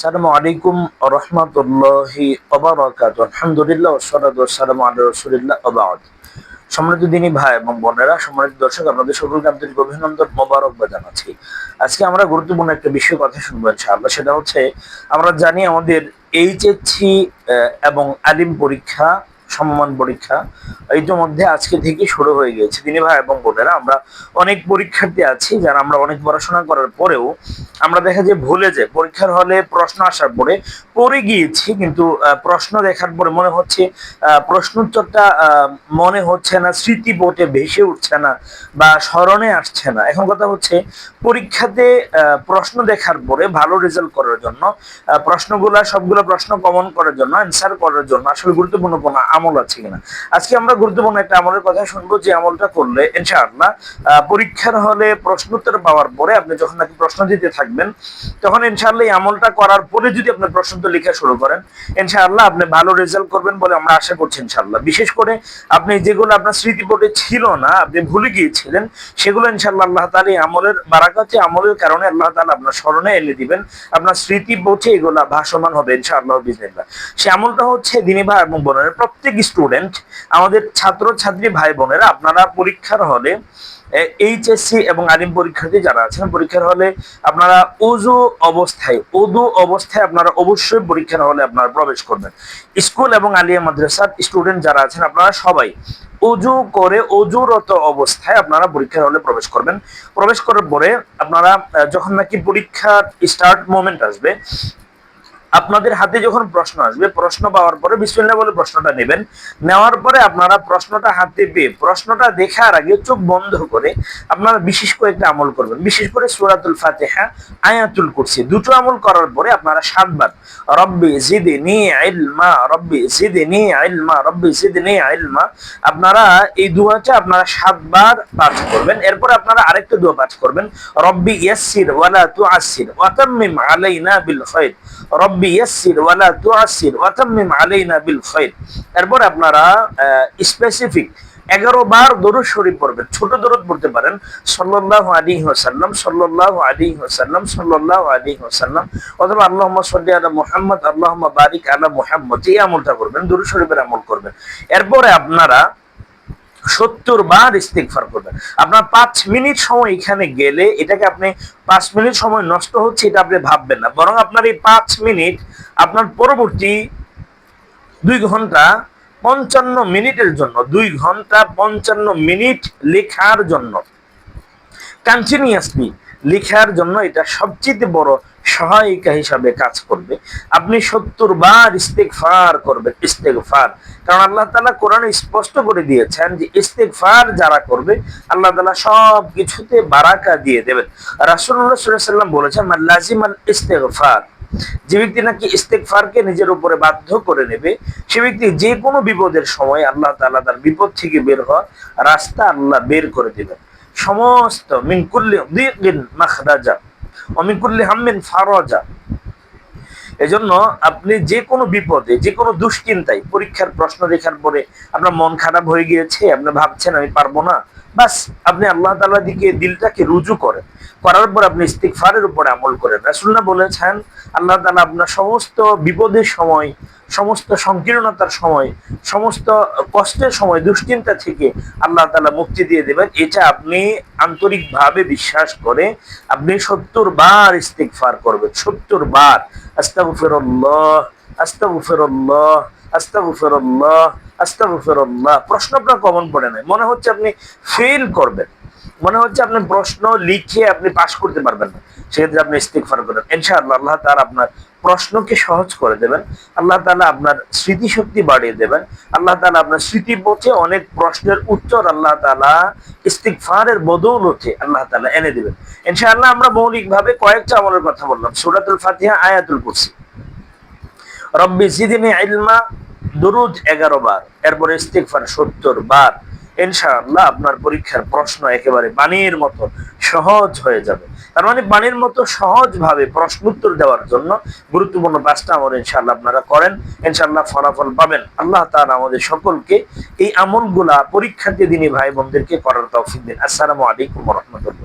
আসসালামু আলাইকুম রহমতুল্লাহি আলহামদুলিল্লাহ রসুলিল্লাহ অবাদ সম্মানিত দিনী ভাই এবং বোনেরা, সম্মানিত দর্শক, আপনাদের সকলকে আন্তরিক অভিনন্দন মোবারকবাদ জানাচ্ছি। আজকে আমরা গুরুত্বপূর্ণ একটা বিষয় কথা শুনব ইনশাআল্লাহ, সেটা হচ্ছে আমরা জানি আমাদের এইচএসসি এবং আলিম পরীক্ষা সম্মান পরীক্ষা ইতিমধ্যে আজকে থেকে শুরু হয়ে গিয়েছে। তিনি ভাই এবং বোনেরা, আমরা অনেক পরীক্ষার্থী আছি যারা আমরা অনেক পড়াশোনা করার পরেও আমরা দেখা যায় ভুলে যে পরীক্ষার হলে প্রশ্ন আসার পরে পড়ে গিয়েছি, কিন্তু প্রশ্ন দেখার পরে মনে হচ্ছে প্রশ্নোত্তরটা মনে হচ্ছে না, স্মৃতি বোটে ভেসে উঠছে না বা স্মরণে আসছে না। এখন কথা হচ্ছে, পরীক্ষাতে প্রশ্ন দেখার পরে ভালো রেজাল্ট করার জন্য প্রশ্নগুলা, সবগুলো প্রশ্ন কমন করার জন্য অ্যান্সার করার জন্য আসলে গুরুত্বপূর্ণ কোনো আমল আছে কিনা। আজকে আমরা গুরুত্বপূর্ণ একটা আমলের কথা শুনব যে আমলটা করলে ইনশাআল্লাহ পরীক্ষার হলে প্রশ্নোত্তর পাওয়ার পরে আপনি যখন নাকি প্রশ্ন দিতে থাকবেন, তখন ইনশাআল্লাহ এই আমলটা করার পরে যদি আপনি প্রশ্নোত্তর লেখা শুরু করেন, ইনশাআল্লাহ আপনি ভালো রেজাল্ট করবেন বলে আমরা আশা করছি ইনশাআল্লাহ। বিশেষ করে আপনি যেগুলো আপনার স্মৃতিপটে ছিল না, আপনি ভুলে গিয়েছিলেন, সেগুলো ইনশাআল্লাহ আল্লাহ তালা আমলের বারাকাতে আমলের কারণে আল্লাহ তালা আপনার স্মরণে এনে দিবেন, আপনার স্মৃতি বোঝে এগুলা ভাসমান হবে ইনশাআল্লাহ বিজনেল্লাহ সে আমলটা হচ্ছে দিনী ভাই এবং বোনের প্রত্যেক স্টুডেন্ট আমাদের ছাত্র ছাত্রী ভাই বোনেরা আপনারা পরীক্ষার হলে এইচএসসি এবং আলিম পরীক্ষার্থী যারা আছেন, পরীক্ষার হলে আপনারা উজু অবস্থায়, উদু অবস্থায় আপনারা অবশ্যই পরীক্ষার হলে আপনারা প্রবেশ করবেন। স্কুল এবং আলিয়া মাদ্রাসার স্টুডেন্ট যারা আছেন, আপনারা সবাই উজু করে অজুরত অবস্থায় আপনারা পরীক্ষার হলে প্রবেশ করবেন। প্রবেশ করার পরে আপনারা যখন নাকি পরীক্ষার স্টার্ট মোমেন্ট আসবে আপনাদের হাতে যখন প্রশ্ন আসবে, প্রশ্ন পাওয়ার পরে বিসমিল্লাহ বলে প্রশ্নটা নেবেন। নেওয়ার পরে আপনারা প্রশ্নটা হাতে পেয়ে, প্রশ্নটা দেখার আগে চোখ বন্ধ করে আপনারা বিশেষ করে একটা আমল করবেন। বিশেষ করে সুরাতুল ফাতেহা, আয়াতুল কুরসি। দুটো আমল করার পরে আপনারা সাতবার, রব্বি জিদনি ইলমা রব্বি জিদনি ইলমা রব্বি জিদনি ইলমা আপনারা এই দুয়াটা আপনারা সাতবার পাঠ করবেন। এরপর আপনারা আরেকটা দোয়া পাঠ করবেন, রব্বি ইয়াসসির ওয়ালা তুআসসির ওয়া তাম্মিম আলাইনা বিল খায়র রব্বি ওয়া তাম্মিম আলাইনা বিল খায়র এরপর আপনারা স্পেসিফিক এগারো বার দরুদ শরীফ পড়বেন। ছোট দরুদ পড়তে পারেন। সাল্লাল্লাহু আলাইহি ওয়াসাল্লাম, সাল্লাল্লাহু আলাইহি ওয়াসাল্লাম, সাল্লাল্লাহু আলাইহি ওয়াসাল্লাম। অথবা আল্লাহুম্মা সাল্লি আলা মুহাম্মদ, আল্লাহুম্মা বারিক আলা মুহাম্মদ। এই আমলটা করবেন, দরুদ শরীফের আমল করবেন। এরপরে আপনারা সত্তর বার ইস্তেকফার করবেন। আপনার পাঁচ মিনিট সময় এখানে গেলে এটাকে আপনি পাঁচ মিনিট সময় নষ্ট হচ্ছে এটা আপনি ভাববেন না। বরং আপনার এই পাঁচ মিনিট আপনার পরবর্তী দুই ঘণ্টা পঞ্চান্ন মিনিটের জন্য, দুই ঘণ্টা পঞ্চান্ন মিনিট লেখার জন্য কন্টিনিউয়াসলি লেখার জন্য এটা সবচেয়ে বড় সহায়িকা হিসাবে কাজ করবে। আপনি সত্তর বার ইস্তেকফার করবেন ইস্তেকফার কারণ আল্লাহ তালা কোরআনে স্পষ্ট করে দিয়েছেন যে ইস্তেকফার যারা করবে, আল্লাহ তালা সব কিছুতে বারাকা দিয়ে দেবেন। রাসুল্লাহ সাল্লাম বলেছেন লাজিম আল ইস্তেকফার যে ব্যক্তি নাকি ইস্তেকফারকে নিজের উপরে বাধ্য করে নেবে, সে ব্যক্তি যে কোনো বিপদের সময় আল্লাহ তালা তার বিপদ থেকে বের হওয়ার রাস্তা আল্লাহ বের করে দেবেন। সমস্ত মিনকুল্লি মাখরাজা। অমিকুল্লি হাম্মিন ফারজা। এজন্য আপনি যে কোনো বিপদে যে কোনো দুশ্চিন্তায় পরীক্ষার প্রশ্ন দেখার পরে আপনার মন খারাপ হয়ে গিয়েছে, আপনি ভাবছেন আমি পারব না বাস, আপনি আল্লাহ তালা দিকে দিলটাকে রুজু করেন। করার পর আপনি ইস্তিকফারের উপরে আমল করেন। রাসুল্লাহ বলেছেন, আল্লাহ তালা আপনার সমস্ত বিপদের সময়, সমস্ত সংকীর্ণতার সময়, সমস্ত কষ্টের সময়, দুশ্চিন্তা থেকে আল্লাহ তালা মুক্তি দিয়ে দেবেন। এটা আপনি আন্তরিকভাবে বিশ্বাস করে আপনি সত্তর বার ইস্তিকফার করবেন। সত্তর বার। আস্তাগফিরুল্লাহ আস্তাগফিরুল্লাহ আস্তাগফিরুল্লাহ। আপনার কমন পড়ে নাই। মনে হচ্ছে আপনি ফেল করবেন। মনে হচ্ছে আপনি প্রশ্ন লিখে আপনি পাশ করতে পারবেন না। সেক্ষেত্রে আপনি ইস্তিকফার করেন। ইনশাআল্লাহ আল্লাহ তাআলা আপনার প্রশ্নকে সহজ করে দেবেন। আল্লাহ আপনার স্মৃতিশক্তি বাড়িয়ে দেবেন। আল্লাহ আপনার স্মৃতি পথে অনেক প্রশ্নের উত্তর আল্লাহ তালা ইস্তিকফারের বদৌলতে আল্লাহ তালা এনে দেবেন। ইনশাআল্লাহ আমরা মৌলিকভাবে কয়েকটা আমলের কথা বললাম। সুরাতুল ফাতিহা, আয়াতুল কুরসি। রব্বি দুরুদ এগারো বার, এরপরে ইস্তিকফার সত্তর বার, ইনশাআল্লাহ আপনার পরীক্ষার প্রশ্ন একেবারে বাণীর মতো সহজ হয়ে যাবে। তার মানে বাণীর মতো সহজভাবে প্রশ্ন উত্তর দেওয়ার জন্য গুরুত্বপূর্ণ পাঁচটা আমল ইনশাআল্লাহ আপনারা করেন। ইনশাআল্লাহ ফলাফল পাবেন। আল্লাহ তাআলা আমাদের সকলকে এই আমলগুলা পরীক্ষার্থী, দিনী ভাই বোনদেরকে করার তৌফিক দিন। আসসালামু আলাইকুম রহমতুল্লাহ।